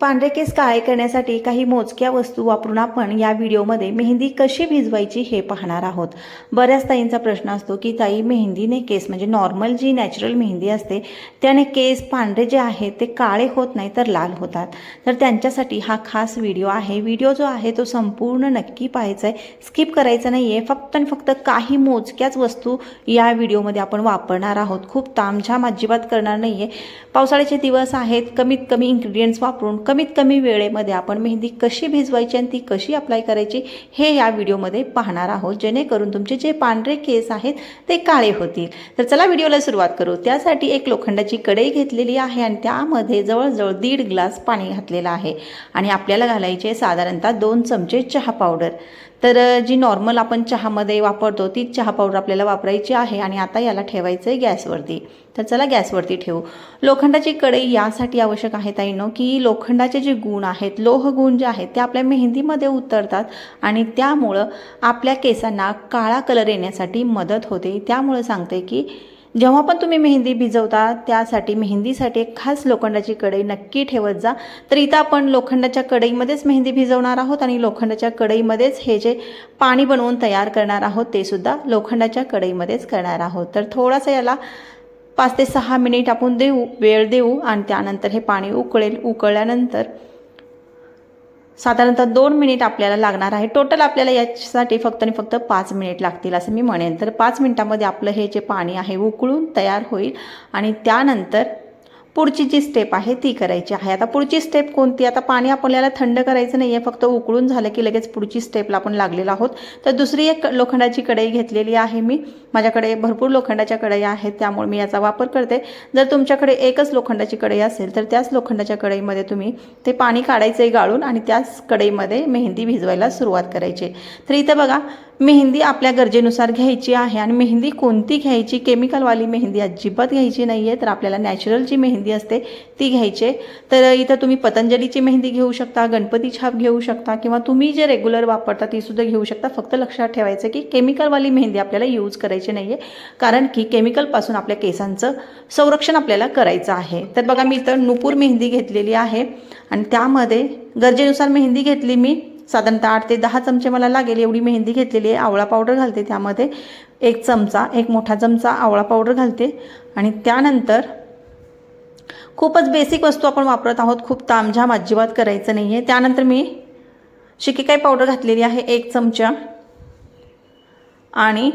पांढरे केस काळे करण्यासाठी काही मोजक्या वस्तू वापरून आपण या व्हिडिओमध्ये मेहंदी कशी भिजवायची हे पाहणार आहोत. बऱ्याच ताईंचा प्रश्न असतो की ताई मेहंदीने केस म्हणजे नॉर्मल जी नॅचरल मेहंदी असते त्याने केस पांढरे जे आहेत ते काळे होत नाही तर लाल होतात. तर त्यांच्यासाठी हा खास व्हिडिओ आहे. व्हिडिओ जो आहे तो संपूर्ण नक्की पाहायचा आहे स्किप करायचा नाही आहे फक्त आणि फक्त काही मोजक्याच वस्तू या व्हिडिओमध्ये आपण वापरणार आहोत. खूप तामझाम अजिबात करणार नाही आहे पावसाळ्याचे दिवस आहेत. कमीत कमी इन्ग्रेडियंट्स वापरून कमीत कमी वेळेमध्ये आपण मेहंदी कशी भिजवायची आणि ती कशी अप्लाय करायची हे या व्हिडिओमध्ये पाहणार आहोत. जेणेकरून तुमचे जे पांढरे केस आहेत ते काळे होतील. तर चला व्हिडिओला सुरुवात करू. त्यासाठी एक लोखंडाची कढई घेतलेली आहे आणि त्यामध्ये जवळजवळ दीड ग्लास पाणी घातलेलं आहे. आणि आपल्याला घालायचे साधारणतः दोन चमचे चहा पावडर. तर जी नॉर्मल आपण चहामध्ये वापरतो तीच चहा पावडर आपल्याला वापरायची आहे आणि आता याला ठेवायचं आहे गॅसवरती. तर चला गॅसवरती ठेवू. लोखंडाची कढई यासाठी आवश्यक आहे ताईनो की लोखंडाचे जे गुण आहेत लोहगुण जे आहेत ते आपल्या मेहंदीमध्ये उतरतात आणि त्यामुळं आपल्या केसांना काळा कलर येण्यासाठी मदत होते. त्यामुळं सांगते की जेव्हा पण तुम्ही मेहंदी भिजवता त्यासाठी मेहंदीसाठी एक खास लोखंडाची कढई नक्की ठेवत जा. तर इथं आपण लोखंडाच्या कढईमध्येच मेहंदी भिजवणार आहोत आणि लोखंडाच्या कढईमध्येच हे जे पाणी बनवून तयार करणार आहोत ते सुद्धा लोखंडाच्या कढईमध्येच करणार आहोत. तर थोडासा याला पाच ते सहा मिनिट आपण देऊ वेळ देऊ आणि त्यानंतर हे पाणी उकळेल. उकळल्यानंतर साधारणतः दोन मिनिट आपल्याला लागणार आहे. टोटल आपल्याला याच्यासाठी फक्त आणि फक्त पाच मिनिट लागतील असं मी म्हणेन. तर पाच मिनिटामध्ये आपलं हे जे पाणी आहे उकळून तयार होईल आणि त्यानंतर पुढची जी स्टेप आहे ती करायची आहे. आता पुढची स्टेप कोणती? आता पाणी आपल्याला थंड करायचं नाही आहे फक्त उकळून झालं की लगेच पुढची स्टेपला आपण लागलेलो आहोत. तर दुसरी एक लोखंडाची कढई घेतलेली आहे मी. माझ्याकडे भरपूर लोखंडाच्या कढई आहेत त्यामुळे मी याचा वापर करते. जर तुमच्याकडे एकच लोखंडाची कढई असेल तर त्याच लोखंडाच्या कढईमध्ये तुम्ही ते पाणी काढायचं गाळून आणि त्याच कढईमध्ये मेहंदी भिजवायला सुरुवात करायची. तर इथं बघा मेहंदी आपल्या गरजेनुसार घ्यायची आहे आणि मेहंदी कोणती घ्यायची? केमिकलवाली मेहंदी अजिबात घ्यायची नाही आहे तर आपल्याला नॅचरल जी मेहंदी असते ती घ्यायची. तर इथं तुम्ही पतंजलीची मेहंदी घेऊ शकता गणपती छाप घेऊ शकता किंवा तुम्ही जे रेग्युलर वापरता ती सुद्धा घेऊ शकता. फक्त लक्षात ठेवायचं की केमिकलवाली मेहंदी आपल्याला यूज करायची नाही आहे कारण की केमिकलपासून आपल्या केसांचं संरक्षण आपल्याला करायचं आहे. तर बघा मी इथं नुपूर मेहंदी घेतलेली आहे. आणि त्यामध्ये गरजेनुसार मेहंदी घेतली मी. साधारणतः आठ ते दहा चमचे मला लागेल एवढी मेहंदी घेतलेली आहे. आवळा पावडर घालते त्यामध्ये. एक चमचा एक मोठा चमचा आवळा पावडर घालते. आणि त्यानंतर खूपच बेसिक वस्तू आपण वापरत आहोत. खूप तामझाम अजिबात करायचं नाही आहे त्यानंतर मी शिकेकाई पावडर घातलेली आहे एक चमचा. आणि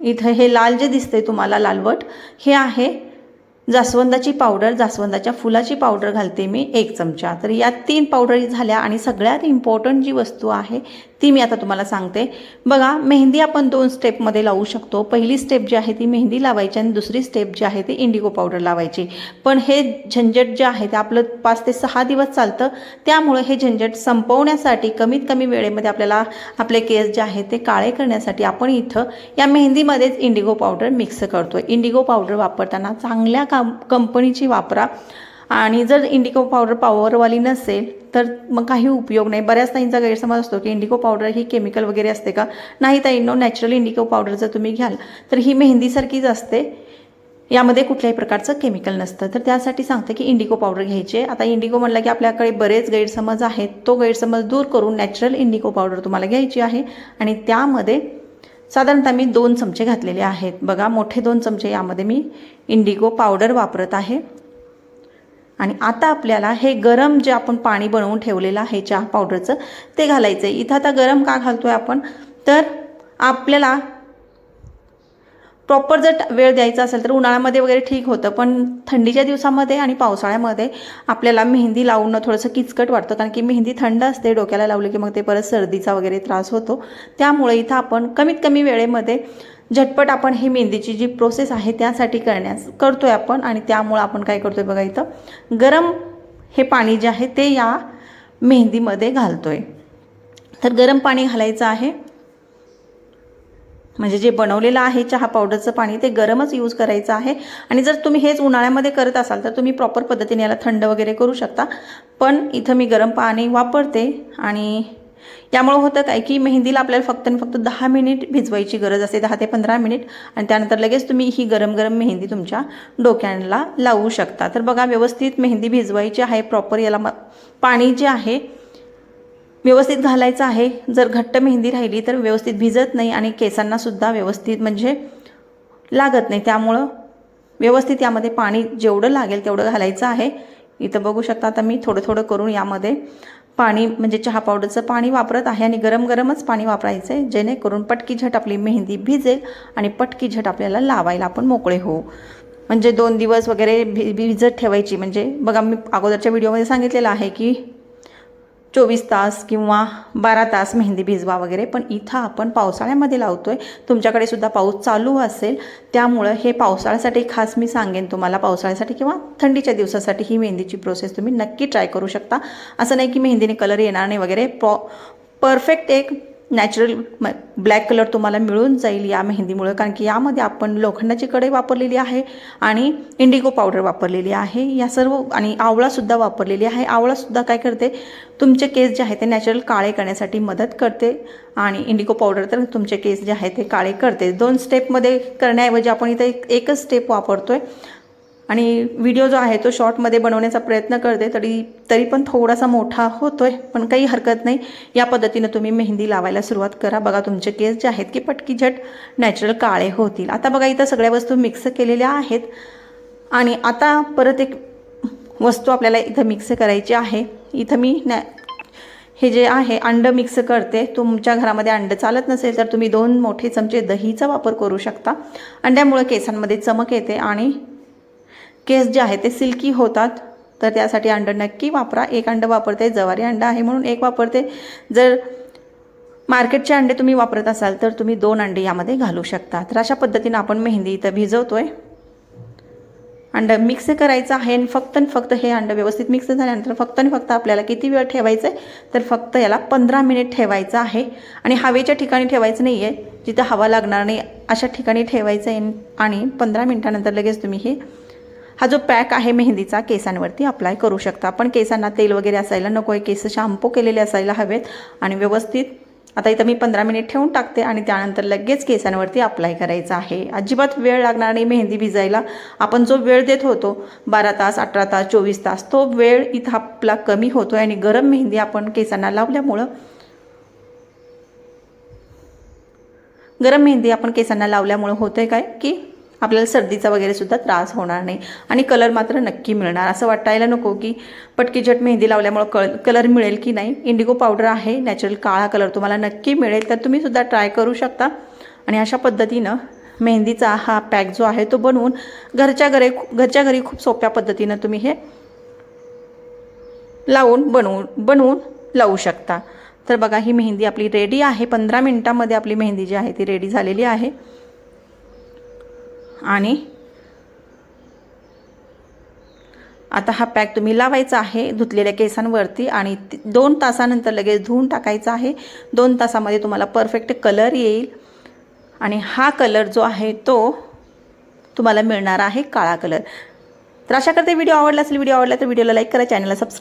इथं हे लाल जे दिसते तुम्हाला लालवट हे आहे जास्वंदाची पावडर जास्वंदाच्या फुलाची पावडर घालते मी एक चमचा. तर या तीन पावडरी झाल्या आणि सगळ्यात इम्पॉर्टंट जी वस्तू आहे ती मी आता तुम्हाला सांगते. बघा मेहंदी आपण दोन स्टेपमध्ये लावू शकतो. पहिली स्टेप जी आहे ती मेहंदी लावायची आणि दुसरी स्टेप जी आहे ती इंडिगो पावडर लावायची. पण हे झंझट जे आहे ते आपलं पाच ते सहा दिवस चालतं. त्यामुळे हे झंझट संपवण्यासाठी कमीत कमी वेळेमध्ये आपल्याला आपले केस जे आहेत ते काळे करण्यासाठी आपण इथं या मेहंदीमध्येच इंडिगो पावडर मिक्स करतो इंडिगो पावडर वापरताना चांगल्या काम कंपनीची वापरा. आणि जर इंडिगो पावडर पॉवरवाली नसेल तर मग काही उपयोग नाही. बऱ्याच ताईंचा गैरसमज असतो की इंडिगो पावडर ही केमिकल वगैरे असते का? नाही ताईंनो नॅचरल इंडिगो पावडर जर तुम्ही घ्याल तर ही मेहंदीसारखीच असते. यामध्ये कुठल्याही प्रकारचं केमिकल नसतं. तर त्यासाठी सांगते की इंडिगो पावडर घ्यायचे. आता इंडिगो म्हणलं की आपल्याकडे बरेच गैरसमज आहेत. तो गैरसमज दूर करून नॅचरल इंडिको पावडर तुम्हाला घ्यायची आहे. आणि त्यामध्ये साधारणतः मी दोन चमचे घातलेले आहेत. बघा मोठे दोन चमचे यामध्ये मी इंडिगो पावडर वापरत आहे. आणि आता आपल्याला हे गरम जे आपण पाणी बनवून ठेवलेलं आहे चहा पावडरचं ते घालायचं आहे इथं आता गरम का घालतो आहे आपण? तर आपल्याला प्रॉपर जर ट- वेळ द्यायचा असेल तर उन्हाळ्यामध्ये वगैरे ठीक होतं पण थंडीच्या दिवसामध्ये आणि पावसाळ्यामध्ये आपल्याला मेहंदी लावणं थोडंसं किचकट वाटतं कारण की मेहंदी थंड असते डोक्याला लावली की मग ते परत सर्दीचा वगैरे त्रास होतो. त्यामुळे इथं आपण कमीत कमी वेळेमध्ये झटपट आपण ही मेहंदीची जी प्रोसेस आहे त्यासाठी करण्यास करतो आहे आपण आणि त्यामुळं आपण काय करतो आहे बघा इथं गरम हे पाणी जे आहे ते या मेहंदीमध्ये घालतो आहे तर गरम पाणी घालायचं आहे. म्हणजे जे बनवलेलं आहे चहा पावडरचं पाणी ते गरमच यूज करायचं आहे. आणि जर तुम्ही हेच उन्हाळ्यामध्ये करत असाल तर तुम्ही प्रॉपर पद्धतीने याला थंड वगैरे करू शकता. पण इथं मी गरम पाणी वापरते आणि यामुळं होतं काय की मेहंदीला आपल्याला फक्त आणि फक्त दहा मिनिट भिजवायची गरज असते दहा ते पंधरा मिनिट. आणि त्यानंतर लगेच तुम्ही ही गरम गरम मेहंदी तुमच्या डोक्यांना लावू शकता. तर बघा व्यवस्थित मेहंदी भिजवायची आहे प्रॉपर याला पाणी जे आहे व्यवस्थित घालायचं आहे. जर घट्ट मेहंदी राहिली तर व्यवस्थित भिजत नाही आणि केसांनासुद्धा व्यवस्थित म्हणजे लागत नाही. त्यामुळं व्यवस्थित यामध्ये पाणी जेवढं लागेल तेवढं घालायचं आहे. इथं बघू शकता आता मी थोडं थोडं करून यामध्ये पाणी म्हणजे चहा पावडरचं पाणी वापरत आहे आणि गरम गरमच पाणी वापरायचं आहे जेणेकरून पटकी झट आपली मेहंदी भिजेल आणि पटकी झट आपल्याला लावायला आपण मोकळे होऊ. म्हणजे दोन दिवस वगैरे भि भिजत ठेवायची. म्हणजे बघा मी अगोदरच्या व्हिडिओमध्ये सांगितलेलं आहे की चोवीस तास किंवा बारा तास मेहंदी भिजवा वगैरे पण इथं आपण पावसाळ्यामध्ये लावतो आहे तुमच्याकडे सुद्धा पाऊस चालू असेल त्यामुळं हे पावसाळ्यासाठी खास मी सांगेन तुम्हाला. पावसाळ्यासाठी किंवा थंडीच्या दिवसासाठी ही मेहंदीची प्रोसेस तुम्ही नक्की ट्राय करू शकता. असं नाही की मेहंदीने कलर येणार नाही वगैरे. प्रॉ परफेक्ट एक नॅचरल म ब्लॅक कलर तुम्हाला मिळून जाईल या मेहंदीमुळं. कारण की यामध्ये आपण लोखंडाची कढई वापरलेली आहे आणि इंडिगो पावडर वापरलेली आहे. या सर्व आणि आवळासुद्धा वापरलेली आहे. आवळासुद्धा काय करते? तुमचे केस जे आहे ते नॅचरल काळे करण्यासाठी मदत करते आणि इंडिगो पावडर तर तुमचे केस जे आहे ते काळे करते. दोन स्टेपमध्ये करण्याऐवजी आपण इथे एक एकच स्टेप वापरतो आहे आणि व्हिडिओ जो आहे तो शॉर्टमध्ये बनवण्याचा प्रयत्न करते तरी तरी पण थोडासा मोठा होतो आहे पण काही हरकत नाही. या पद्धतीनं तुम्ही मेहंदी लावायला सुरुवात करा. बघा तुमचे केस जे आहेत की पटकी झट नॅचरल काळे होतील. आता बघा इथं सगळ्या वस्तू मिक्स केलेल्या आहेत. आणि आता परत एक वस्तू आपल्याला इथं मिक्स करायची आहे. इथं मी नॅ हे जे आहे अंड मिक्स करते. तुमच्या घरामध्ये अंड चालत नसेल तर तुम्ही दोन मोठे चमचे दहीचा वापर करू शकता. अंड्यामुळे केसांमध्ये चमक येते आणि केस जे आहे ते सिल्की होतात तर त्यासाठी अंड नक्की वापरा. एक अंडं वापरते जवारी अंडा आहे म्हणून एक वापरते. जर मार्केटचे अंडे तुम्ही वापरत असाल तर तुम्ही दोन अंडे यामध्ये घालू शकता तर अशा पद्धतीनं आपण मेहंदी इथं भिजवतो आहे अंडं मिक्स करायचं आहे आणि फक्त आणि फक्त हे अंडं व्यवस्थित मिक्स झाल्यानंतर फक्त आणि फक्त आपल्याला किती वेळ ठेवायचं आहे तर फक्त याला पंधरा मिनिट ठेवायचं आहे. आणि हवेच्या ठिकाणी ठेवायचं नाही आहे जिथं हवा लागणार नाही अशा ठिकाणी ठेवायचं आहे. आणि पंधरा मिनिटानंतर लगेच तुम्ही हे हा जो पॅक आहे मेहंदीचा केसांवरती अप्लाय करू शकता. पण केसांना तेल वगैरे असायला नको आहे केस शॅम्पू केलेले असायला हवेत आणि व्यवस्थित आता इथं मी पंधरा मिनिट ठेवून टाकते आणि त्यानंतर लगेच केसांवरती अप्लाय करायचा आहे. अजिबात वेळ लागणार नाही मेहंदी भिजायला. आपण जो वेळ देत होतो बारा तास अठरा तास चोवीस तास तो वेळ इथं आपला कमी होतो आणि गरम मेहंदी आपण केसांना लावल्यामुळं गरम मेहंदी आपण केसांना लावल्यामुळं होतं आहे काय? की आपल्याला सर्दीचा वगैरे सुद्धा त्रास होणार नाही. आणि कलर मात्र नक्की मिळणार. असं वाटायला नको की पटकीझट मेहंदी लावल्यामुळं कळ कलर मिळेल की नाही. इंडिगो पावडर आहे नॅचरल काळा कलर तुम्हाला नक्की मिळेल तर तुम्ही सुद्धा ट्राय करू शकता. आणि अशा पद्धतीनं मेहंदीचा हा पॅक जो आहे तो बनवून घरच्या घरी घरच्या घरी खूप सोप्या पद्धतीनं तुम्ही हे लावून बनवून बनवून लावू शकता. तर बघा ही मेहंदी आपली रेडी आहे. पंधरा मिनटामध्ये आपली मेहंदी जी आहे ती रेडी झालेली आहे. आणि आता हा पॅक तुम्ही लावायचा आहे धुतलेल्या केसांवरती आणि दोन तासानंतर लगेच धुवून टाकायचा आहे. दोन तासामध्ये तुम्हाला परफेक्ट कलर येईल. आणि हा कलर जो आहे तो तुम्हाला मिळणार आहे काळा कलर तर अशा करते व्हिडिओ आवडला असेल व्हिडिओ आवडला तर व्हिडिओला लाईक करा चॅनलला सबस्क्राईब